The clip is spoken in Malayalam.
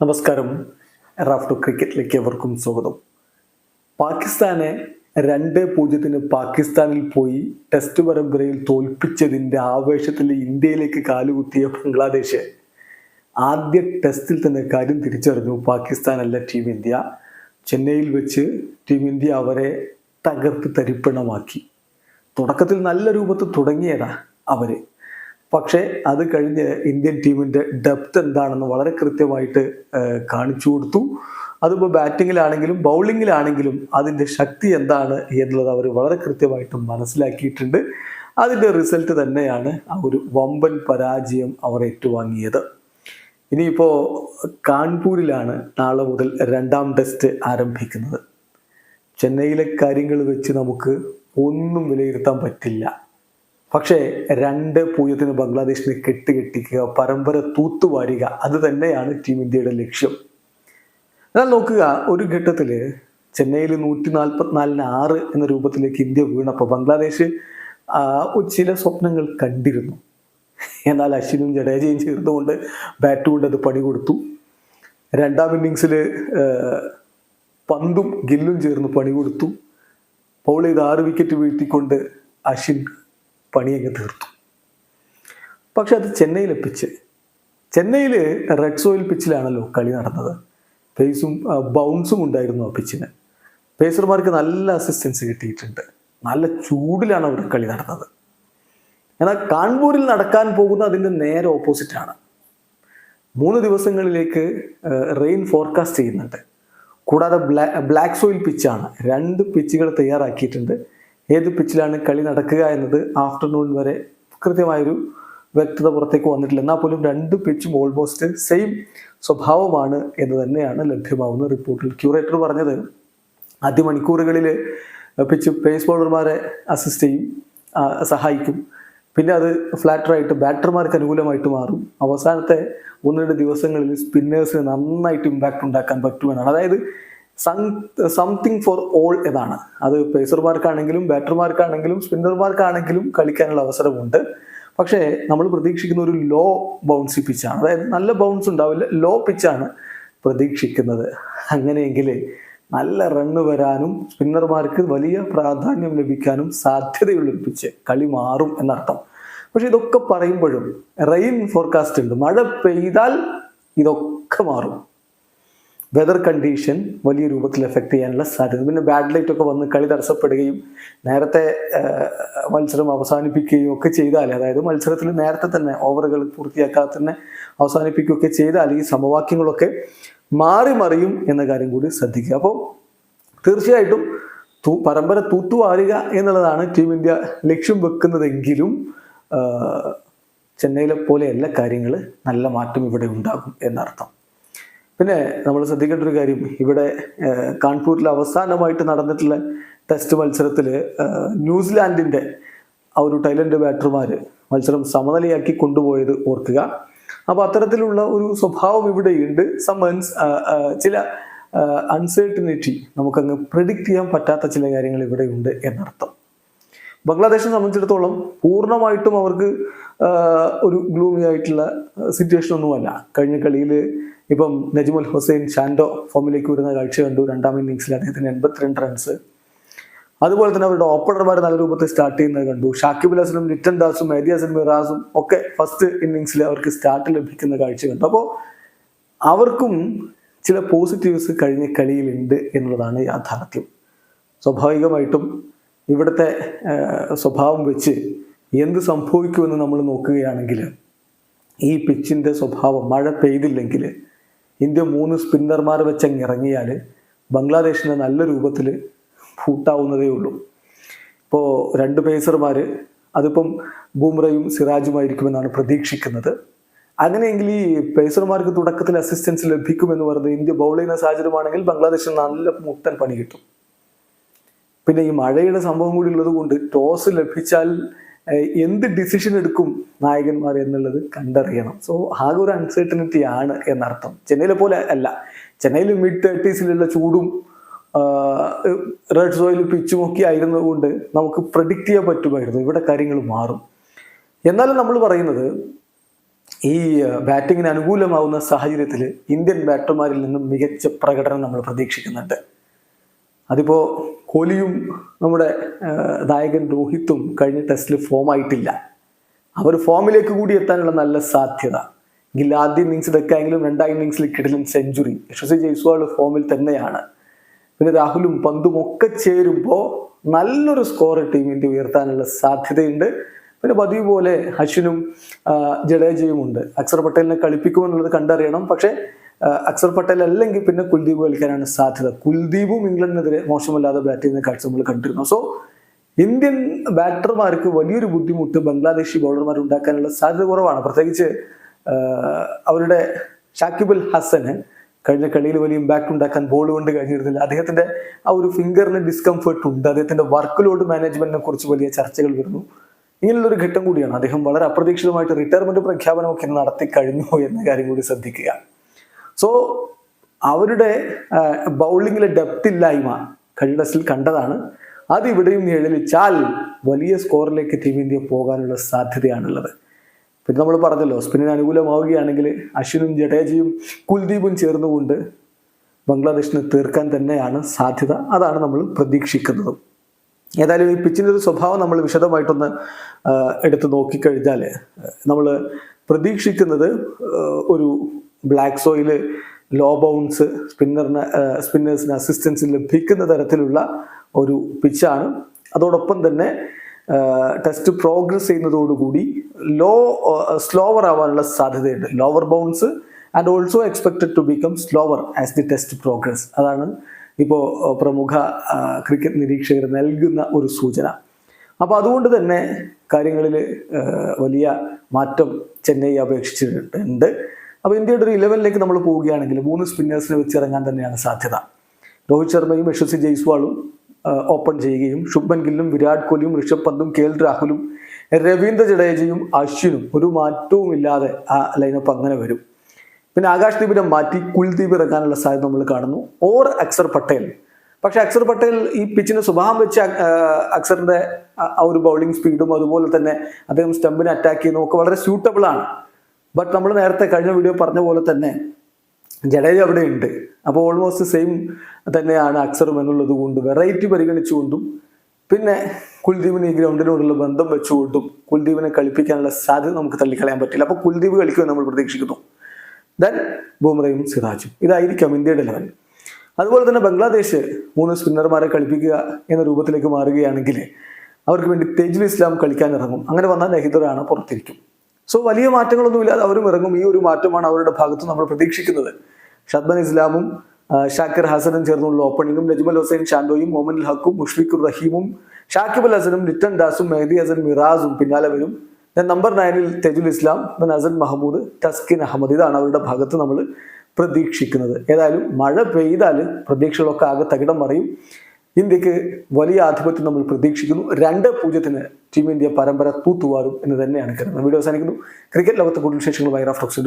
നമസ്കാരം. റാഫ് ടു ക്രിക്കറ്റിലേക്ക് എവർക്കും സ്വാഗതം. പാകിസ്ഥാനെ രണ്ട് പൂജ്യത്തിന് പാകിസ്ഥാനിൽ പോയി ടെസ്റ്റ് പരമ്പരയിൽ തോൽപ്പിച്ചതിന്റെ ആവേശത്തിൽ ഇന്ത്യയിലേക്ക് കാലുകുത്തിയ ബംഗ്ലാദേശ് ആദ്യ ടെസ്റ്റിൽ തന്നെ കാര്യം തിരിച്ചറിഞ്ഞു. പാകിസ്ഥാനല്ല ടീം ഇന്ത്യ ചെന്നൈയിൽ വെച്ച് ടീം ഇന്ത്യ അവരെ തകർത്ത് തരിപ്പണമാക്കി. തുടക്കത്തിൽ നല്ല രൂപത്തിൽ തുടങ്ങിയതാ അവർ. പക്ഷേ അത് കഴിഞ്ഞ് ഇന്ത്യൻ ടീമിന്റെ ഡെപ്ത് എന്താണെന്ന് വളരെ കൃത്യമായിട്ട് കാണിച്ചു കൊടുത്തു. അതിപ്പോൾ ബാറ്റിങ്ങിലാണെങ്കിലും ബൗളിങ്ങിലാണെങ്കിലും അതിന്റെ ശക്തി എന്താണ് എന്നുള്ളത് അവർ വളരെ കൃത്യമായിട്ട് മനസ്സിലാക്കിയിട്ടുണ്ട്. അതിന്റെ റിസൾട്ട് തന്നെയാണ് ആ ഒരു വമ്പൻ പരാജയം അവർ ഏറ്റുവാങ്ങിയത്. ഇനിയിപ്പോൾ കാൺപൂരിലാണ് നാളെ മുതൽ രണ്ടാം ടെസ്റ്റ് ആരംഭിക്കുന്നത്. ചെന്നൈയിലെ കാര്യങ്ങൾ വെച്ച് നമുക്ക് ഒന്നും വിലയിരുത്താൻ പറ്റില്ല. പക്ഷേ രണ്ട് പൂജ്യത്തിന് ബംഗ്ലാദേശിനെ കെട്ടുകെട്ടിക്കുക പരമ്പര തൂത്തുവാരുക അത് തന്നെയാണ് ടീം ഇന്ത്യയുടെ ലക്ഷ്യം. എന്നാൽ നോക്കുക ഒരു ഘട്ടത്തിൽ ചെന്നൈയിൽ നൂറ്റി നാൽപ്പത്തിനാലിന് ആറ് എന്ന രൂപത്തിലേക്ക് ഇന്ത്യ വീണപ്പോൾ ബംഗ്ലാദേശ് ചില സ്വപ്നങ്ങൾ കണ്ടിരുന്നു. എന്നാൽ അശ്വിനും ജഡേജയും ചേർന്നുകൊണ്ട് ബാറ്റ് കൊണ്ട് അത് പണി കൊടുത്തു. രണ്ടാം ഇന്നിങ്സിൽ പന്തും ഗില്ലും ചേർന്ന് പണി കൊടുത്തു. പൗൾ ചെയ്ത് ആറ് വിക്കറ്റ് വീഴ്ത്തിക്കൊണ്ട് അശ്വിൻ പണിയങ്ങ് തീർത്തു. പക്ഷെ അത് ചെന്നൈയിലെ പിച്ച് ചെന്നൈയിൽ റെഡ് സോയിൽ പിച്ചിലാണല്ലോ കളി നടന്നത്. പേസും ബൗൺസും ഉണ്ടായിരുന്നു ആ പിച്ചിന്. പേസർമാർക്ക് നല്ല അസിസ്റ്റൻസ് കിട്ടിയിട്ടുണ്ട്. നല്ല ചൂടിലാണ് അവിടെ കളി നടന്നത്. എന്നാൽ കാൺപൂരിൽ നടക്കാൻ പോകുന്ന അതിന്റെ നേരെ ഓപ്പോസിറ്റാണ് മൂന്ന് ദിവസങ്ങളിലേക്ക് റെയിൻ ഫോർകാസ്റ്റ് ചെയ്യുന്നുണ്ട്. കൂടാതെ ബ്ലാ ബ്ലാക്ക് സോയിൽ പിച്ചാണ് രണ്ട് പിച്ചുകൾ തയ്യാറാക്കിയിട്ടുണ്ട്. ഏത് പിച്ചിലാണ് കളി നടക്കുക എന്നത് ആഫ്റ്റർനൂൺ വരെ കൃത്യമായൊരു വ്യക്തത പുറത്തേക്ക് വന്നിട്ടില്ല. എന്നാൽ പോലും രണ്ട് പിച്ചും ഓൾമോസ്റ്റ് സെയിം സ്വഭാവമാണ് എന്ന് തന്നെയാണ് ലഭ്യമാവുന്ന റിപ്പോർട്ടിൽ ക്യൂറേറ്റർ പറഞ്ഞത്. ആദ്യ മണിക്കൂറുകളിൽ പിച്ച് പേസ് ബോളർമാരെ അസിസ്റ്റ് ചെയ്യും സഹായിക്കും. പിന്നെ അത് ഫ്ലാറ്ററായിട്ട് ബാറ്റർമാർക്ക് അനുകൂലമായിട്ട് മാറും. അവസാനത്തെ ഒന്ന് രണ്ട് ദിവസങ്ങളിൽ സ്പിന്നേഴ്സിന് നന്നായിട്ട് ഇമ്പാക്റ്റ് ഉണ്ടാക്കാൻ പറ്റുമെന്നാണ്. അതായത് സംതിങ് ഫോർ ഓൾ എന്നാണ് അത് പേസർമാർക്കാണെങ്കിലും ബാറ്റർമാർക്കാണെങ്കിലും സ്പിന്നർമാർക്കാണെങ്കിലും കളിക്കാനുള്ള അവസരമുണ്ട്. പക്ഷേ നമ്മൾ പ്രതീക്ഷിക്കുന്ന ഒരു ലോ ബൗൺസി പിച്ചാണ് അതായത് നല്ല ബൗൺസ് ഉണ്ടാവില്ല ലോ പിച്ചാണ് പ്രതീക്ഷിക്കുന്നത്. അങ്ങനെയെങ്കിൽ നല്ല റണ്ണ് വരാനും സ്പിന്നർമാർക്ക് വലിയ പ്രാധാന്യം ലഭിക്കാനും സാധ്യതയുള്ള പിച്ച് കളി മാറും എന്നർത്ഥം. പക്ഷെ ഇതൊക്കെ പറയുമ്പോഴും റെയിൻ ഫോർകാസ്റ്റ് ഉണ്ട്. മഴ പെയ്താൽ ഇതൊക്കെ മാറും. വെതർ കണ്ടീഷൻ വലിയ രൂപത്തിൽ എഫക്ട് ചെയ്യാനുള്ള സാധ്യത. പിന്നെ ബാഡ് ലൈറ്റ് ഒക്കെ വന്ന് കളി തടസ്സപ്പെടുകയും നേരത്തെ മത്സരം അവസാനിപ്പിക്കുകയും ഒക്കെ ചെയ്താൽ അതായത് മത്സരത്തിൽ നേരത്തെ തന്നെ ഓവറുകൾ പൂർത്തിയാക്കാതെ തന്നെ അവസാനിപ്പിക്കുകയൊക്കെ ചെയ്താൽ ഈ സമവാക്യങ്ങളൊക്കെ മാറി മറിയും എന്ന കാര്യം കൂടി ശ്രദ്ധിക്കുക. അപ്പോൾ തീർച്ചയായിട്ടും തൂ പരമ്പര തൂത്തുവാരുക എന്നുള്ളതാണ് ടീം ഇന്ത്യ ലക്ഷ്യം വെക്കുന്നതെങ്കിലും ചെന്നൈയിലെ എല്ലാ കാര്യങ്ങൾ നല്ല മാറ്റം ഇവിടെ ഉണ്ടാകും എന്നർത്ഥം. പിന്നെ നമ്മൾ ശ്രദ്ധിക്കേണ്ട ഒരു കാര്യം ഇവിടെ കാൺപൂരിൽ അവസാനമായിട്ട് നടന്നിട്ടുള്ള ടെസ്റ്റ് മത്സരത്തിൽ ന്യൂസിലാൻഡിന്റെ ആ ഒരു ടൈലൻഡ് ബാറ്റർമാർ മത്സരം സമനിലയാക്കി കൊണ്ടുപോയത് ഓർക്കുക. അപ്പോൾ അത്തരത്തിലുള്ള ഒരു സ്വഭാവം ഇവിടെയുണ്ട്. സമൻസ് ചില അൺസേർട്ടനിറ്റി നമുക്കങ്ങ് പ്രിഡിക്റ്റ് ചെയ്യാൻ പറ്റാത്ത ചില കാര്യങ്ങൾ ഇവിടെയുണ്ട് എന്നർത്ഥം. ബംഗ്ലാദേശിനെ സംബന്ധിച്ചിടത്തോളം പൂർണമായിട്ടും അവർക്ക് ഒരു ഗ്ലൂമി ആയിട്ടുള്ള സിറ്റുവേഷൻ ഒന്നുമല്ല. കഴിഞ്ഞ കളിയിൽ ഇപ്പം നജ്മുൽ ഹുസൈൻ ഷാൻഡോ ഫോമിലേക്ക് വരുന്ന കാഴ്ച കണ്ടു. രണ്ടാം ഇന്നിങ്സിൽ അദ്ദേഹത്തിന് എൺപത്തിരണ്ട് റൺസ് അതുപോലെ തന്നെ അവരുടെ ഓപ്പണർമാർ നല്ല രൂപത്തിൽ സ്റ്റാർട്ട് ചെയ്യുന്നത് കണ്ടു. ഷാക്കിബ് ഹസനും ലിറ്റൻ ദാസും മെഹദിയാസൻ മിറാസും ഒക്കെ ഫസ്റ്റ് ഇന്നിങ്സിൽ അവർക്ക് സ്റ്റാർട്ട് ലഭിക്കുന്ന കാഴ്ച കണ്ടു. അപ്പോൾ അവർക്കും ചില പോസിറ്റീവ്സ് കഴിഞ്ഞ കളിയിലുണ്ട് എന്നുള്ളതാണ് യാഥാർത്ഥ്യം. സ്വാഭാവികമായിട്ടും ഇവിടുത്തെ സ്വഭാവം വെച്ച് എന്ത് സംഭവിക്കുമെന്ന് നമ്മൾ നോക്കുകയാണെങ്കിൽ ഈ പിച്ചിന്റെ സ്വഭാവം മഴ പെയ്തില്ലെങ്കിൽ ഇന്ത്യ മൂന്ന് സ്പിന്നർമാർ വെച്ചങ്ങ് ഇറങ്ങിയാൽ ബംഗ്ലാദേശിനെ നല്ല രൂപത്തിൽ ഫൂട്ടാവുന്നതേ ഉള്ളൂ. ഇപ്പോൾ രണ്ട് പേസർമാർ അതിപ്പം ബൂമ്രയും സിറാജുമായിരിക്കുമെന്നാണ് പ്രതീക്ഷിക്കുന്നത്. അങ്ങനെയെങ്കിൽ ഈ പേസർമാർക്ക് തുടക്കത്തിൽ അസിസ്റ്റൻസ് ലഭിക്കുമെന്ന് പറഞ്ഞ് ഇന്ത്യ ബൗൾ ചെയ്യുന്ന സാഹചര്യമാണെങ്കിൽ ബംഗ്ലാദേശിന് നല്ല മുട്ടൻ പണി കിട്ടും. പിന്നെ ഈ മഴയുടെ സംഭവം കൂടി ഉള്ളത് കൊണ്ട് ടോസ് ലഭിച്ചാൽ എന്ത് ഡിസിഷൻ എടുക്കും നായകന്മാർ എന്നുള്ളത് കണ്ടറിയണം. സോ ആകെ ഒരു അൺസർട്ടനിറ്റി ആണ് എന്നർത്ഥം. ചെന്നൈയിലെ പോലെ അല്ല. ചെന്നൈയിൽ മിഡ് തേർട്ടീസിലുള്ള ചൂടും റെഡ് സോയിൽ പിച്ചും ഒക്കെ ആയിരുന്നതുകൊണ്ട് നമുക്ക് പ്രഡിക്റ്റ് ചെയ്യാൻ പറ്റുമായിരുന്നു. ഇവിടെ കാര്യങ്ങൾ മാറും. എന്നാലും നമ്മൾ പറയുന്നത് ഈ ബാറ്റിങ്ങിന് അനുകൂലമാവുന്ന സാഹചര്യത്തിൽ ഇന്ത്യൻ ബാറ്റർമാരിൽ നിന്നും മികച്ച പ്രകടനം നമ്മൾ പ്രതീക്ഷിക്കുന്നുണ്ട്. അതിപ്പോൾ കോഹ്ലിയും നമ്മുടെ നായകൻ രോഹിത്തും കഴിഞ്ഞ ടെസ്റ്റിൽ ഫോം ആയിട്ടില്ല. അവർ ഫോമിലേക്ക് കൂടി എത്താനുള്ള നല്ല സാധ്യത. എങ്കിൽ ആദ്യ ഇന്നിങ്സ് ആയെങ്കിലും രണ്ടാം ഇന്നിങ്സിൽ കിടലും സെഞ്ചുറി യശസ്വി ജയ്സ്വാൾ ഫോമിൽ തന്നെയാണ്. പിന്നെ രാഹുലും പന്തും ഒക്കെ ചേരുമ്പോൾ നല്ലൊരു സ്കോർ ടീമിന്റെ ഉയർത്താനുള്ള സാധ്യതയുണ്ട്. പിന്നെ പതിവ് പോലെ അശ്വിനും ജഡേജയും ഉണ്ട്. അക്സർ പട്ടേലിനെ കളിപ്പിക്കുമെന്നുള്ളത് കണ്ടറിയണം. പക്ഷേ അക്സർ പട്ടേൽ അല്ലെങ്കിൽ പിന്നെ കുൽദീപ് കളിക്കാനാണ് സാധ്യത. കുൽദീപും ഇംഗ്ലണ്ടിനെതിരെ മോശമല്ലാതെ ബാറ്റ് ചെയ്യുന്ന കാഴ്ച നമ്മൾ കണ്ടിരുന്നു. സോ ഇന്ത്യൻ ബാറ്റർമാർക്ക് വലിയൊരു ബുദ്ധിമുട്ട് ബംഗ്ലാദേശി ബൗളർമാർ ഉണ്ടാക്കാനുള്ള സാധ്യത കുറവാണ്. പ്രത്യേകിച്ച് അവരുടെ ഷാക്കിബുൽ ഹസന് കഴിഞ്ഞ കളിയിൽ വലിയ ഇമ്പാക്ട് ഉണ്ടാക്കാൻ ബോൾ കൊണ്ട് കഴിഞ്ഞിരുന്നില്ല. അദ്ദേഹത്തിന്റെ ആ ഒരു ഫിംഗറിന് ഡിസ്കംഫർട്ട് ഉണ്ട്. അദ്ദേഹത്തിന്റെ വർക്ക് ലോഡ് മാനേജ്മെന്റിനെ കുറിച്ച് വലിയ ചർച്ചകൾ വരുന്നു. ഇങ്ങനെയുള്ള ഒരു ഘട്ടം കൂടിയാണ്. അദ്ദേഹം വളരെ അപ്രതീക്ഷിതമായിട്ട് റിട്ടയർമെന്റ് പ്രഖ്യാപനമൊക്കെ നടത്തി കഴിഞ്ഞു എന്ന കാര്യം കൂടി ശ്രദ്ധിക്കുക. സോ അവരുടെ ബൗളിങ്ങിലെ ഡെപ്ത് ഇല്ലായ്മ കഴിഞ്ഞ ടെസ്റ്റിൽ കണ്ടതാണ്. അത് ഇവിടെയും നിഴലിച്ചാൽ വലിയ സ്കോറിലേക്ക് ടീം ഇന്ത്യ പോകാനുള്ള സാധ്യതയാണുള്ളത്. പിന്നെ നമ്മൾ പറഞ്ഞല്ലോ സ്പിന്നിന് അനുകൂലമാവുകയാണെങ്കിൽ അശ്വിനും ജഡേജയും കുൽദീപും ചേർന്നുകൊണ്ട് ബംഗ്ലാദേശിന് തീർക്കാൻ തന്നെയാണ് സാധ്യത. അതാണ് നമ്മൾ പ്രതീക്ഷിക്കുന്നത്. ഏതായാലും ഈ പിച്ചിന്റെ ഒരു സ്വഭാവം നമ്മൾ വിശദമായിട്ടൊന്ന് എടുത്ത് നോക്കിക്കഴിഞ്ഞാൽ നമ്മൾ പ്രതീക്ഷിക്കുന്നത് ഒരു ബ്ലാക്ക് സോയിൽ ലോ ബൗൺസ് സ്പിന്നറിന് സ്പിന്നേഴ്സിന് അസിസ്റ്റൻസ് ലഭിക്കുന്ന തരത്തിലുള്ള ഒരു പിച്ചാണ് അതോടൊപ്പം തന്നെ ടെസ്റ്റ് പ്രോഗ്രസ് ചെയ്യുന്നതോടുകൂടി ലോ സ്ലോവർ ആവാനുള്ള സാധ്യതയുണ്ട്. Lower bounce and also expected to become slower as the test progress അതാണ് ഇപ്പോൾ പ്രമുഖ ക്രിക്കറ്റ് നിരീക്ഷകർ നൽകുന്ന ഒരു സൂചന. അപ്പോൾ അതുകൊണ്ട് തന്നെ കാര്യങ്ങളിൽ വലിയ മാറ്റം ചെന്നൈ അപേക്ഷിച്ചിട്ടുണ്ട്. അപ്പോൾ ഇന്ത്യയുടെ ഒരു ഇലവനിലേക്ക് നമ്മൾ പോവുകയാണെങ്കിൽ മൂന്ന് സ്പിന്നേഴ്സിനെ വെച്ചിറങ്ങാൻ തന്നെയാണ് സാധ്യത. രോഹിത് ശർമ്മയും യശസ്വി ജയ്സ്വാളും ഓപ്പൺ ചെയ്യുകയും ശുഭൻ ഗില്ലും വിരാട് കോഹ്ലിയും ഋഷഭ് പന്തും കെ എൽ രാഹുലും രവീന്ദ്ര ജഡേജയും അശ്വിനും ഒരു മാറ്റവും ഇല്ലാതെ ആ ലൈനപ്പ് അങ്ങനെ വരും. പിന്നെ ആകാശ് ദീപിനെ മാറ്റി കുൽദീപ് ഇറങ്ങാനുള്ള സാധ്യത നമ്മൾ കാണുന്നു. ഓർ അക്സർ പട്ടേൽ. പക്ഷെ അക്സർ പട്ടേൽ ഈ പിച്ചിന് സ്വഭാവം വെച്ച് അക്സറിന്റെ ആ- ഒരു ബൗളിംഗ് സ്പീഡും അതുപോലെ തന്നെ അദ്ദേഹം സ്റ്റമ്പിനെ അറ്റാക്ക് ചെയ്യുന്നതും ഒക്കെ വളരെ സ്യൂട്ടബിൾ ആണ്. ബട്ട് നമ്മൾ നേരത്തെ കഴിഞ്ഞ വീഡിയോ പറഞ്ഞ പോലെ തന്നെ ജഡേജ അവിടെ ഉണ്ട്. അപ്പോൾ ഓൾമോസ്റ്റ് സെയിം തന്നെയാണ് അക്സറും എന്നുള്ളത് കൊണ്ട് വെറൈറ്റി പരിഗണിച്ചുകൊണ്ടും പിന്നെ കുൽദീപിന് ഈ ഗ്രൗണ്ടിനോടുള്ള ബന്ധം വെച്ചുകൊണ്ടും കുൽദീപിനെ കളിപ്പിക്കാനുള്ള സാധ്യത നമുക്ക് തള്ളിക്കളയാൻ പറ്റില്ല. അപ്പോൾ കുൽദീപ് കളിക്കുമെന്ന് നമ്മൾ പ്രതീക്ഷിക്കുന്നു. ദെൻ ബൂമറയും സിറാജും. ഇതായിരിക്കാം ഇന്ത്യയുടെ ലെവൽ അതുപോലെ തന്നെ ബംഗ്ലാദേശ് മൂന്ന് സ്പിന്നർമാരെ കളിപ്പിക്കുക എന്ന രൂപത്തിലേക്ക് മാറുകയാണെങ്കിൽ അവർക്ക് വേണ്ടി തേജുൽ ഇസ്ലാം കളിക്കാൻ ഇറങ്ങും. അങ്ങനെ വന്നാൽ നെഹിദറാണ് പുറത്തിരിക്കും. സോ വലിയ മാറ്റങ്ങളൊന്നുമില്ലാതെ അവരും ഇറങ്ങും. ഈ ഒരു മാറ്റമാണ് അവരുടെ ഭാഗത്ത് നമ്മൾ പ്രതീക്ഷിക്കുന്നത്. ഷദ്ബൻ ഇസ്ലാമും ഷാക്കിർ ഹസനും ചേർന്നുള്ള ഓപ്പണിംഗും നജ്മൽ ഹുസൈൻ ഷാൻഡോയും മൊമൻ ഹക്കും മുഷ്ഫിഖുർ റഹീമും ഷാക്കിബ് അൽ ഹസനും ലിറ്റൻ ദാസും മെഹദി ഹസൻ മിറാസും പിന്നാലെ വരും. ദെൻ നമ്പർ നയനിൽ തെജുൽ ഇസ്ലാം ദെൻ ഹസൻ മഹമ്മൂദ് ടസ്കിൻ അഹമ്മദ്. ഇതാണ് അവരുടെ ഭാഗത്ത് നമ്മൾ പ്രതീക്ഷിക്കുന്നത്. ഏതായാലും മഴ പെയ്താൽ പ്രതീക്ഷകളൊക്കെ ആകെ തകിടം മറിയും. ഇന്ത്യയ്ക്ക് വലിയ ആധിപത്യം നമ്മൾ പ്രതീക്ഷിക്കുന്നു. രണ്ട് പൂജ്യത്തിന് ടീം ഇന്ത്യ പരമ്പര തൂത്തുവാരും എന്ന് തന്നെയാണ് കരുതുന്നത്. വീഡിയോ അവസാനിക്കുന്നു. ക്രിക്കറ്റ് ലോകത്തെ കൂടുതൽ വിശേഷങ്ങൾ വൈറാഫ് ടോക്സിൽ